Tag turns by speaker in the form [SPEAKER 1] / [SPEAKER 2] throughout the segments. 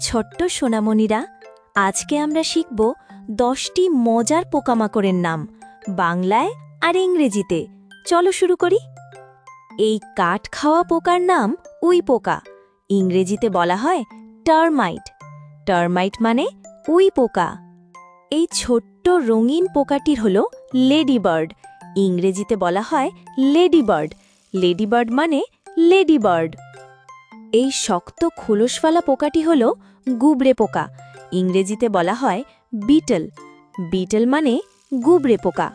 [SPEAKER 1] ছোট্ট সোনামণিরা, আজকে আমরা শিখব দশটি মজার পোকামাকড়ের নাম, বাংলায় আর ইংরেজিতে। চলো শুরু করি। এই কাঠ খাওয়া পোকার নাম উই পোকা। ইংরেজিতে বলা হয় টার্মাইট। টার্মাইট মানে উই পোকা। এই ছোট্ট রঙিন পোকাটির হল লেডিবার্ড। ইংরেজিতে বলা হয় লেডিবার্ড। লেডিবার্ড মানে লেডিবার্ড। এই শক্ত খোলসওয়ালা পোকাটি হল গুবরে পোকা। ইংরেজিতে বলা হয় বিটল। বিটল মানে গুবরে পোকা।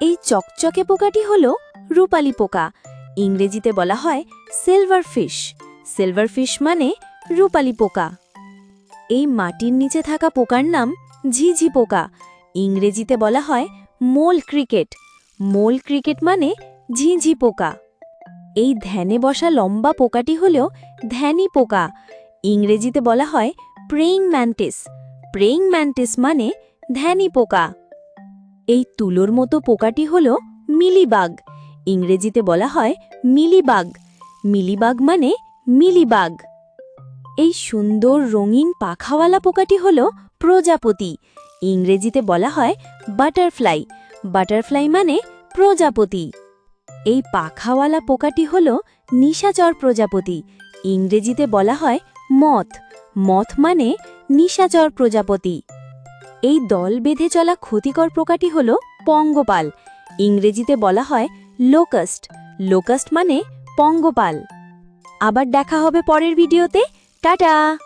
[SPEAKER 1] এই চকচকে পোকাটি হল রূপালী পোকা। ইংরেজিতে বলা হয় সিলভার ফিশ সিলভার ফিশ মানে রূপালী পোকা। এই মাটির নিচে থাকা পোকার নাম ঝিঝি পোকা। ইংরেজিতে বলা হয় মোল ক্রিকেট মোল ক্রিকেট মানে ঝিঝি পোকা। এই ধ্যানে বসা লম্বা পোকাটি হল ধ্যানী পোকা। ইংরেজিতে বলা হয় প্রেইং ম্যান্টিস প্রেইং ম্যান্টিস মানে ধ্যানী পোকা। এই তুলোর মতো পোকাটি হল মিলিবাগ। ইংরেজিতে বলা হয় মিলিবাগ। মিলিবাগ মানে মিলিবাগ। এই সুন্দর রঙিন পাখাওয়ালা পোকাটি হল প্রজাপতি। ইংরেজিতে বলা হয় বাটারফ্লাই বাটারফ্লাই মানে প্রজাপতি। এই পাখাওয়ালা পোকাটি হল নিশাচর প্রজাপতি। ইংরেজিতে বলা হয় মথ। মথ মানে নিশাচর প্রজাপতি। এই দল বেঁধে চলা ক্ষতিকর পোকাটি হল পঙ্গপাল। ইংরেজিতে বলা হয় লোকাস্ট। লোকাস্ট মানে পঙ্গপাল। আবার দেখা হবে পরের ভিডিওতে। টাটা!